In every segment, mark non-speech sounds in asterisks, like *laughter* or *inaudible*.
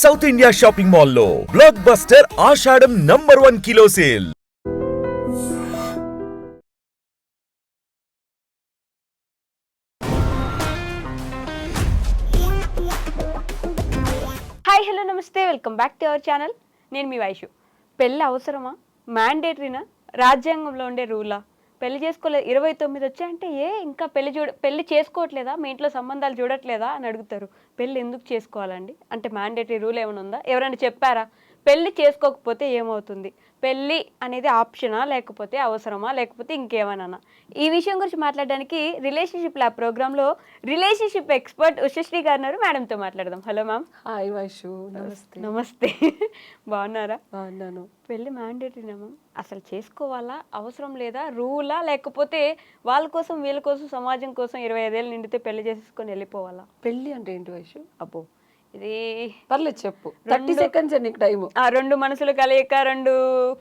South India shopping మాల్లో blockbuster Ashadham number one kilo sale hi hello నమస్తే. Welcome back to our channel నేను మీ వైషు. పెళ్ళి అవసరమా? మ్యాండేటరీనా రాజ్యాంగంలో ఉండే రూలా పెళ్ళి చేసుకోలేదు ఇరవై తొమ్మిది వచ్చాయంటే ఏ ఇంకా పెళ్ళి చూడ పెళ్ళి చేసుకోవట్లేదా? మీ ఇంట్లో సంబంధాలు చూడట్లేదా? అని అడుగుతారు. పెళ్ళి ఎందుకు చేసుకోవాలండి? అంటే మ్యాండేటరీ రూల్ ఏమైనా ఉందా? ఎవరైనా చెప్పారా? పెళ్ళి చేసుకోకపోతే ఏమవుతుంది? పెళ్ళి అనేది ఆప్షనా లేకపోతే అవసరమా లేకపోతే ఇంకేమన్నా ఈ విషయం గురించి మాట్లాడడానికి రిలేషన్షిప్ ల్యాబ్ ప్రోగ్రాంలో రిలేషన్షిప్ ఎక్స్పర్ట్ ఉషశ్రీ గారు ఉన్నారు మేడంతో మాట్లాడదాం. Hello ma'am. హాయ్ వైషు. నమస్తే. నమస్తే. *laughs* బాగున్నారా? బాగున్నాను. పెళ్ళి మ్యాండేటరీనా మ్యామ్? అసలు చేసుకోవాలా? అవసరం లేదా? రూలా? లేకపోతే వాళ్ళ కోసం వీళ్ళ కోసం సమాజం కోసం ఇరవై ఐదేళ్ళు నిండితే పెళ్ళి చేసేసుకొని వెళ్ళిపోవాలా? పెళ్ళి అంటే ఏంటి వైషు? అబ్బో. ఇది పర్లేదు చెప్పు. థర్టీ సెకండ్స్ నీకు టైము. ఆ రెండు మనసులు కలయిక రెండు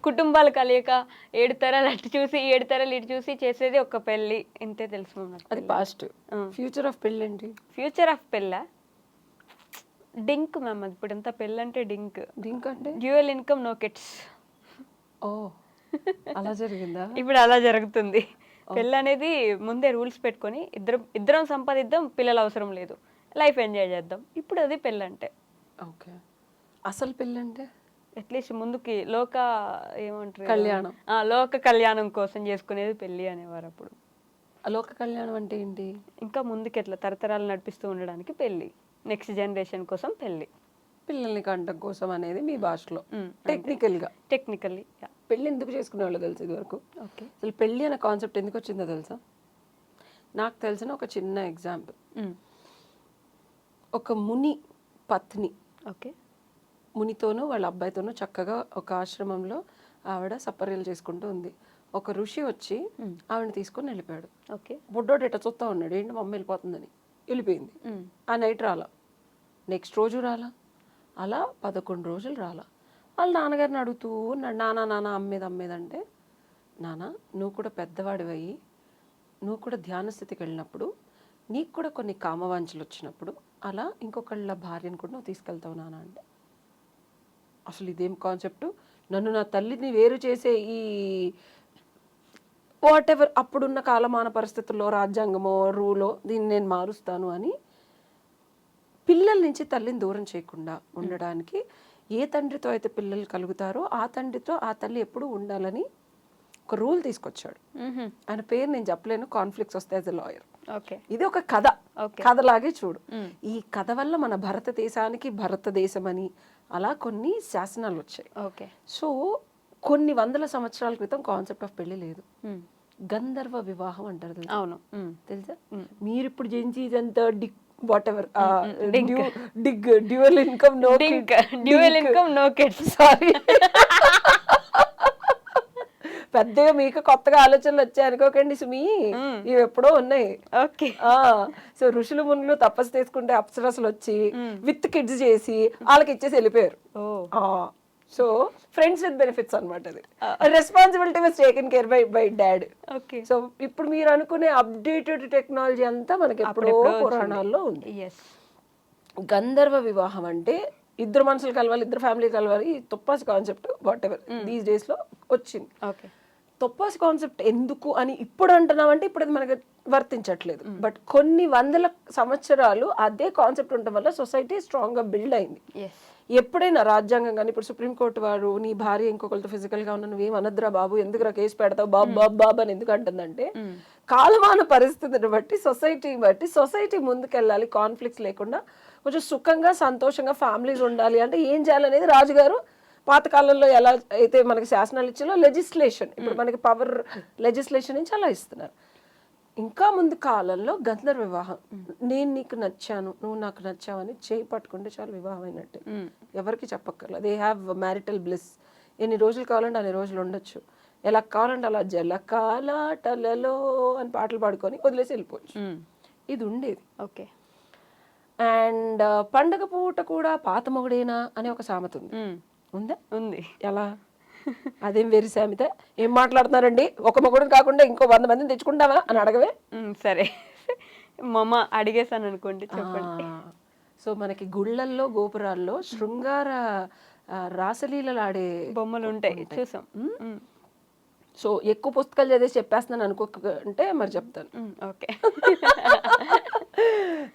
కుటుంబాలు కలయిక ఏడు తరాలు అటు చూసి ఏడు తరాలు ఇటు చూసి చేసేది ఒక పెళ్ళి. ఇంతే తెలుసు అది పాస్ట్ ఫ్యూచర్ ఆఫ్ పెళ్ళి ఏంటి ఫ్యూచర్ ఆఫ్ పెళ్ళ? డింక్ మ్యామ్ అది ఇప్పుడు ఎంత పెళ్ళంటే డింక్ దీనికంటే డ్యూయల్ ఇన్కమ్ నో కిట్స్ ఓ అలా జరిగిందా? *laughs* ఇప్పుడు అలా జరుగుతుంది. పెళ్ళి అనేది ముందే రూల్స్ పెట్టుకొని ఇద్దరం ఇద్దరం సంపాదిద్దాం పిల్లలు అవసరం లేదు. లైఫ్ ఎంజాయ్ చేద్దాం. ఇప్పుడు అది పెళ్ళి అంటే ఓకే. అసలు పెళ్ళి అంటే అట్లీస్ట్ ముందుకి లోక ఏమంటారు కళ్యాణం. ఆ, లోక కళ్యాణం కోసం చేసుకునేది పెళ్ళి అనేవారు అప్పుడు. అలోక కళ్యాణం అంటే ఏంటి? ఇంకా ముందుకి ఎట్లా తరతరాలు నడిపిస్తూ ఉండడానికి పెళ్ళి. నెక్స్ట్ జనరేషన్ కోసం పెళ్ళి. పిల్లల్ని కంటం కోసం అనేది మీ భాషలో. టెక్నికల్గా టెక్నికల్లీ పెళ్ళి ఎందుకు చేసుకునే వాళ్ళు తెలుసు ఇది వరకు ఓకే. అసలు పెళ్ళి అనే కాన్సెప్ట్ ఎందుకు వచ్చిందో తెలుసా? నాకు తెలిసిన ఒక చిన్న ఎగ్జాంపుల్ ఒక ముని పత్ని. ఓకే. మునితోనూ వాళ్ళ అబ్బాయితోనూ చక్కగా ఒక ఆశ్రమంలో ఆవిడ సపర్యలు చేసుకుంటూ ఉంది. ఒక ఋషి వచ్చి ఆవిడని తీసుకొని వెళ్ళిపోయాడు. ఓకే. బుడ్డోడు ఎట్ట చూస్తా ఉన్నాడు. ఏంటి మమ్మీ వెళ్ళిపోతుందని. వెళ్ళిపోయింది. ఆ నైట్ రాలా. నెక్స్ట్ రోజు రాలా. అలా పదకొండు రోజులు రాలా. వాళ్ళ నాన్నగారిని అడుగుతూ ఉన్నాడు నాన్న నాన్న అమ్మేది అమ్మేదంటే నాన్న నువ్వు కూడా పెద్దవాడివయ్యి. నువ్వు కూడా ధ్యాన స్థితికి వెళ్ళినప్పుడు నీకు కూడా కొన్ని కామవాంఛలు వచ్చినప్పుడు అలా ఇంకొకళ్ళ భార్యను కూడా నువ్వు తీసుకెళ్తావు నాన్న అంటే. అసలు ఇదేం కాన్సెప్ట్? నన్ను నా తల్లిని వేరు చేసే ఈ వాట్ ఎవర్ అప్పుడున్న కాలమాన పరిస్థితుల్లో రాజ్యాంగమో రూలో దీన్ని నేను మారుస్తాను అని పిల్లల నుంచి తల్లిని దూరం చేయకుండా ఉండడానికి ఏ తండ్రితో అయితే పిల్లలు కలుగుతారో ఆ తండ్రితో ఆ తల్లి ఎప్పుడూ ఉండాలని ఒక రూల్ తీసుకొచ్చాడు. ఆయన పేరు నేను చెప్పలేను కాన్ఫ్లిక్ట్స్ వస్తాయి యాజ్ ఎ లాయర్. ఇది ఒక కథ. కథలాగే చూడు. ఈ కథ వల్ల మన భారతదేశానికి భారతదేశం అని అలా కొన్ని శాసనాలు వచ్చాయి. ఓకే. సో కొన్ని వందల సంవత్సరాల క్రితం కాన్సెప్ట్ ఆఫ్ పెళ్ళి లేదు. గంధర్వ వివాహం అంటారు? అవును. తెలుసా? మీరు ఇప్పుడు జెంజీ ఇదంతా dig whatever. Dig dual income no dink. Dual income no kids sorry. *laughs* పెద్దగా మీకు కొత్తగా ఆలోచనలు వచ్చాయి అనుకోకండి సుమి. ఇవి ఎప్పుడో ఉన్నాయి. ఓకే. ఆ సో ఋషులు మునులు తపస్సు చేసుకుంటే అప్సరసలు వచ్చి విత్ కిడ్స్ చేసి వాళ్ళకి ఇచ్చేసి వెళ్ళిపోయారు. సో ఫ్రెండ్స్ విత్ బెనిఫిట్స్ అనమాట అది. Responsibility was taken care by by dad okay. So ఇప్పుడు మీరు అనుకునే అప్డేటెడ్ టెక్నాలజీ అంతా మనకి ఎప్పుడో పురాణాల్లో ఉంది. గంధర్వ వివాహం అంటే ఇద్దరు మనుషులు కలవాలి ఇద్దరు ఫ్యామిలీ కలవాలి తుప్పాసి కాన్సెప్ట్ వాట్ ఎవర్ దీస్ డేస్లో వచ్చింది. ఓకే. తొప్పాసి కాన్సెప్ట్ ఎందుకు అని ఇప్పుడు అంటున్నామంటే ఇప్పుడు అది మనకి వర్తించట్లేదు. బట్ కొన్ని వందల సంవత్సరాలు అదే కాన్సెప్ట్ ఉండటం వల్ల సొసైటీ స్ట్రాంగ్గా బిల్డ్ అయింది ఎప్పుడైనా రాజ్యాంగం కానీ ఇప్పుడు సుప్రీంకోర్టు వారు నీ భార్య ఇంకొకరితో ఫిజికల్గా ఉన్న నువ్వేం అనద్దురా బాబు? ఎందుకురా కేసు పెడతావు? బాబు బాబు బాబు అని ఎందుకు అంటుందంటే కాలమాన పరిస్థితిని బట్టి సొసైటీ బట్టి సొసైటీ ముందుకెళ్ళాలి కాన్ఫ్లిక్ట్స్ లేకుండా కొంచెం సుఖంగా సంతోషంగా ఫ్యామిలీస్ ఉండాలి అంటే ఏం చేయాలనేది రాజుగారు పాతకాలంలో ఎలా అయితే మనకి శాసనాలు ఇచ్చారో లెజిస్లేషన్ ఇప్పుడు మనకి పవర్ లెజిస్లేషన్ నుంచి అలా ఇస్తున్నారు. ఇంకా ముందు కాలంలో గంధర్వ వివాహం. నేను నీకు నచ్చాను నువ్వు నాకు నచ్చావని చేయి పట్టుకుంటే చాలు వివాహం అయినట్టే. ఎవరికి చెప్పక్కర్లేదు దే హ్యావ్ మ్యారిటల్ బ్లిస్ ఎన్ని రోజులు కావాలంటే అన్ని రోజులు ఉండొచ్చు. ఎలా కావాలంటే అలా జలకాలాటలలో అని పాటలు పాడుకొని వదిలేసి వెళ్ళిపోవచ్చు. ఇది ఉండేది. ఓకే. అండ్ పండగ పూట కూడా పాత మొగుడేనా అనే ఒక సామెత ఉంది. ఉందా? ఉంది. ఎలా? అదేం వేరు సామెత? ఏం మాట్లాడుతున్నారండి? ఒక మొగుడుని కాకుండా ఇంకో వంద మందిని తెచ్చుకుంటావా అని అడగవే? సరే. మమ్మ అడిగేసాను అనుకోండి చెప్పండి సో మనకి గుళ్ళల్లో గోపురాల్లో శృంగార రాసలీలలు ఆడే బొమ్మలు ఉంటాయి చూసాం. సో ఎక్కువ పుస్తకాలు చదివేసి చెప్పేస్తున్నాను అనుకోక అంటే మరి చెప్తాను. ఓకే. *laughs*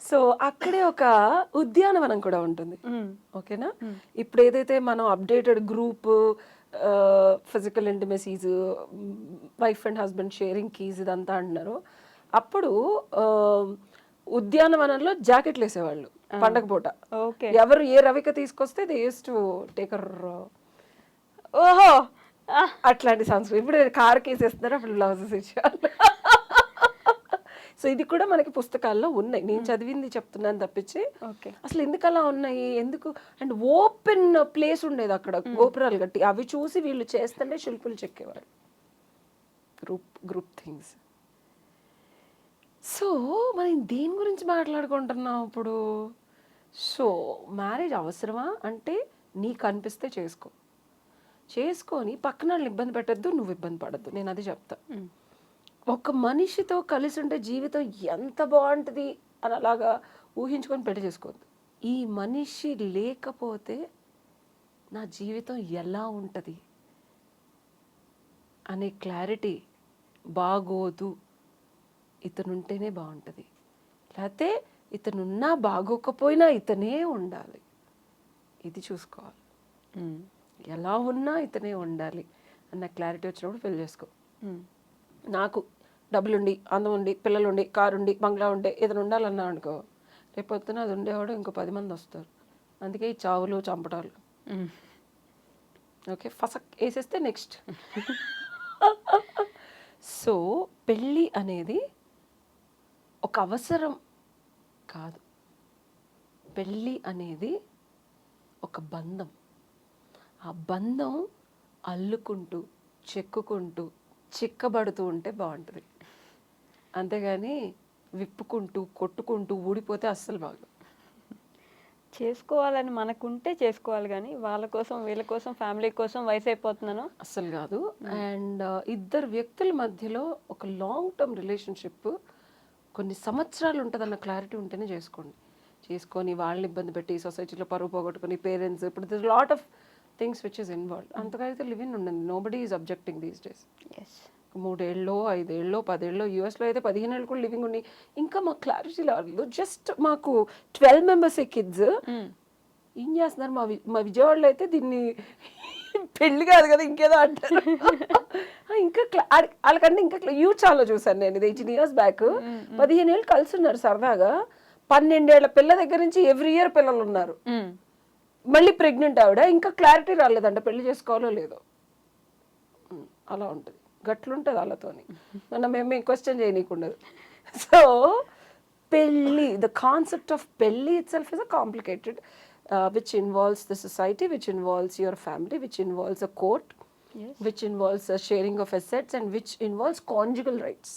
సో అక్కడే ఒక ఉద్యానవనం కూడా ఉంటుంది. ఓకేనా? ఇప్పుడు ఏదైతే మనం updated group physical intimacies wife and husband sharing keys ఇదంతా అంటున్నారు. అప్పుడు ఉద్యానవనంలో జాకెట్లు వేసేవాళ్ళు పండగ పూట. ఓకే. ఎవరు ఏ రవిక తీసుకొస్తే దే యూస్ టు టేకర్. ఓహో! అట్లాంటి సంస్కృతి ఇప్పుడు కార్ కేసేస్తున్నారు అప్పుడు బ్లౌజెస్ ఇచ్చేవాళ్ళు సో ఇది కూడా మనకి పుస్తకాల్లో ఉన్నాయి. నేను చదివింది చెప్తున్నాను తప్పించి. ఓకే. అసలు ఎందుకు అలా ఉన్నాయి? ఎందుకు? అండ్ ఓపెన్ ప్లేస్ ఉండేది అక్కడ గోపురాలు కట్టి అవి చూసి వీళ్ళు చేస్తుంటే శిల్పులు చెక్కేవారు. గ్రూప్ గ్రూప్ థింగ్స్ సో మనం దేని గురించి మాట్లాడుకుంటున్నాం ఇప్పుడు? సో మ్యారేజ్ అవసరమా? అంటే నీకు అనిపిస్తే చేసుకో. చేసుకొని పక్కన వాళ్ళని ఇబ్బంది పెట్టద్దు నువ్వు ఇబ్బంది పడద్దు. నేను అది చెప్తా. ఒక మనిషితో కలిసి ఉంటే జీవితం ఎంత బాగుంటుంది అని అలాగా ఊహించుకొని పెళ్ళి చేసుకోవద్దు. ఈ మనిషి లేకపోతే నా జీవితం ఎలా ఉంటుంది అనే క్లారిటీ బాగోదు. ఇతను ఉంటేనే బాగుంటుంది. లేకపోతే ఇతనున్నా బాగోకపోయినా ఇతనే ఉండాలి. ఇది చూసుకోవాలి. ఎలా ఉన్నా ఇతనే ఉండాలి అన్న క్లారిటీ వచ్చినప్పుడు పెళ్ళి చేసుకో. నాకు డబ్బులుండి అందం ఉండి పిల్లలుండి కారు ఉండి బంగ్లా ఉండే ఏదైనా ఉండాలన్నా అనుకో. రేపు పొద్దున అది ఉండేవాడు ఇంకో పది మంది వస్తారు. అందుకే ఈ చావులు చంపటాలు. ఓకే ఫసక్ వేసేస్తే నెక్స్ట్. సో పెళ్ళి అనేది ఒక అవసరం కాదు. పెళ్ళి అనేది ఒక బంధం. ఆ బంధం అల్లుకుంటూ చెక్కుకుంటూ చిక్కబడుతూ ఉంటే బాగుంటుంది. అంతేగాని విప్పుకుంటూ కొట్టుకుంటూ ఊడిపోతే అస్సలు బాగు చేసుకోవాలని మనకుంటే చేసుకోవాలి కానీ వాళ్ళ కోసం వీళ్ళ కోసం ఫ్యామిలీ కోసం వయసు అయిపోతున్నాను అస్సలు కాదు. అండ్ ఇద్దరు వ్యక్తుల మధ్యలో ఒక లాంగ్ టర్మ్ రిలేషన్షిప్ కొన్ని సంవత్సరాలు ఉంటుందన్న క్లారిటీ ఉంటేనే చేసుకోండి. చేసుకొని వాళ్ళని ఇబ్బంది పెట్టి సొసైటీలో పరువు పోగొట్టుకొని పేరెంట్స్ ఇప్పుడు this lot of things which is involve అంతకైతే living ఉండండి nobody is objecting these days మూడేళ్ళలో ఐదేళ్ళలో పదేళ్ళలో యూఎస్లో అయితే పదిహేను ఏళ్ళు కూడా లివింగ్ ఉండి ఇంకా మాకు క్లారిటీ లేదు. జస్ట్ మాకు ట్వెల్వ్ మెంబర్స్ కిడ్స్ ఏం చేస్తున్నారు? మా మా విజయవాడలో అయితే దీన్ని *laughs* పెళ్ళి కాదు కదా ఇంకేదో అంటారు. *laughs* ఇంకా వాళ్ళకంటే ఇంకా యూట్యూబ్లో చూసాను నేను. ఇది ఎయిటీన్ ఇయర్స్ బ్యాక్ పదిహేను ఏళ్ళు కలిసి ఉన్నారు సరదాగా. పన్నెండేళ్ళ పిల్ల దగ్గర నుంచి ఎవ్రీ ఇయర్ పిల్లలు ఉన్నారు. మళ్ళీ ప్రెగ్నెంట్ ఆవిడ ఇంకా క్లారిటీ రాలేదంట పెళ్ళి చేసుకోవాలో లేదో. అలా ఉంటుంది. గట్లుంటుంది వాళ్ళతోని. మనం మేము క్వశ్చన్ చేయనీకుండదు. సో పెళ్ళి ద కాన్సెప్ట్ ఆఫ్ పెళ్ళి itself is a complicated which involves the society which involves your family which involves a court which involves sharing of assets and which involves conjugal rights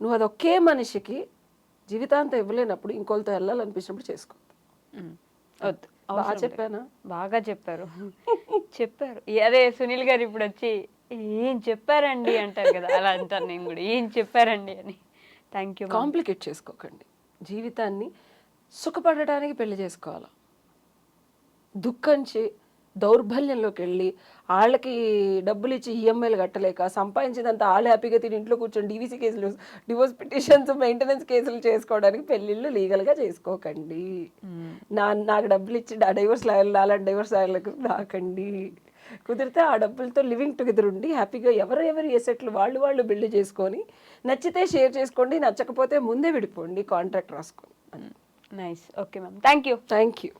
నువ్వు అది ఒకే మనిషికి జీవితాంతం ఇవ్వలేనప్పుడు ఇంకోళ్ళతో వెళ్ళాలనిపించినప్పుడు చేసుకో. వద్దు. బాగా. చెప్పానా? బాగా చెప్పారు. *laughs* చెప్పారు. అదే సునీల్ గారు ఇప్పుడు వచ్చి ఏం చెప్పారండి? అంటారు కదా. అలా అంటారు నేను కూడా. ఏం చెప్పారండి? అని. థ్యాంక్ యూ కాంప్లికేట్ చేసుకోకండి. జీవితాన్ని సుఖపడటానికి పెళ్ళి చేసుకోవాలి? దుఃఖం చే దౌర్బల్యంలోకి వెళ్ళి వాళ్ళకి డబ్బులు ఇచ్చి ఈఎంఐలు కట్టలేక సంపాదించినంత వాళ్ళు హ్యాపీగా తిని ఇంట్లో కూర్చొని డీవీసీ కేసులు డివోర్స్ పిటిషన్స్ మెయింటెనెన్స్ కేసులు చేసుకోవడానికి పెళ్ళిళ్ళు లీగల్గా చేసుకోకండి. నా నాకు డబ్బులు ఇచ్చి ఆ డైవర్స్ లాయర్లు అలాంటి డైవర్స్ లాయర్లకు రాకండి. కుదిరితే ఆ డబ్బులతో లివింగ్ టుగెదర్ ఉండి హ్యాపీగా ఎవరు ఎవరు ఎసెట్లు వాళ్ళు వాళ్ళు బిల్డ్ చేసుకొని నచ్చితే షేర్ చేసుకోండి నచ్చకపోతే ముందే విడిపోండి కాంట్రాక్ట్ రాసుకోండి nice. Okay ma'am. Thank you thank you